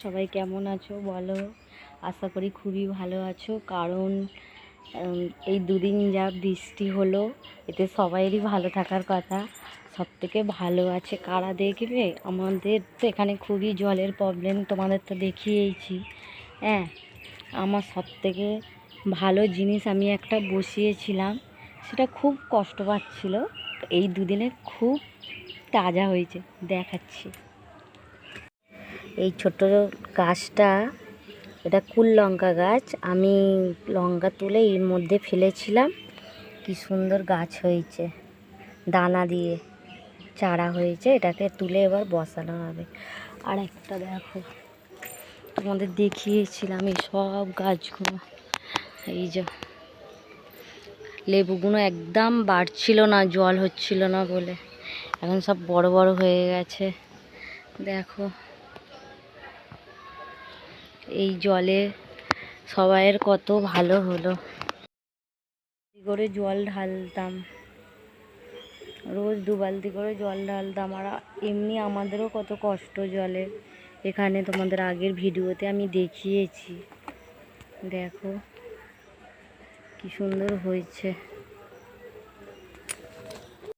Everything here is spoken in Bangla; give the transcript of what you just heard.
সবাই কেমন আছো বলো? আশা করি খুবই ভালো আছো। কারণ এই দুদিন যা বৃষ্টি হলো, এতে সবাইয়েরই ভালো থাকার কথা। সব থেকে ভালো আছে কারা দেখবে? আমাদের তো এখানে খুবই জলের প্রবলেম তোমাদের তো দেখিয়েইছি। হ্যাঁ আমার সব থেকে ভালো জিনিস আমি একটা বসিয়েছিলাম, সেটা খুব কষ্ট পাচ্ছিল। এই দুদিনে খুব তাজা হয়েছে, দেখাচ্ছি। এই ছোট গাছটা, এটা কুল লঙ্কা গাছ। আমি লঙ্কা তুলে এর মধ্যে ফেলেছিলাম। কি সুন্দর গাছ হয়েছে। দানা দিয়ে চারা হয়েছে, এটাকে তুলে এবার বসানো হবে। আর একটা দেখো, তোমাদের দেখিয়েছিলাম এই সব গাছগুলো। এই যে লেবুগুলো একদম বাড়ছিল না, জল হচ্ছিল না বলে। এখন সব বড় বড় হয়ে গেছে। দেখো এই জলে সবাইয়ের কত ভালো হলো। করে জল ঢালতাম। রোজ দু বালতি করে জল ঢালতাম। আর এমনি আমাদেরও কত কষ্ট জলে। এখানে তোমাদের আগের ভিডিওতে আমি দেখিয়েছি। দেখো, কি সুন্দর হয়েছে।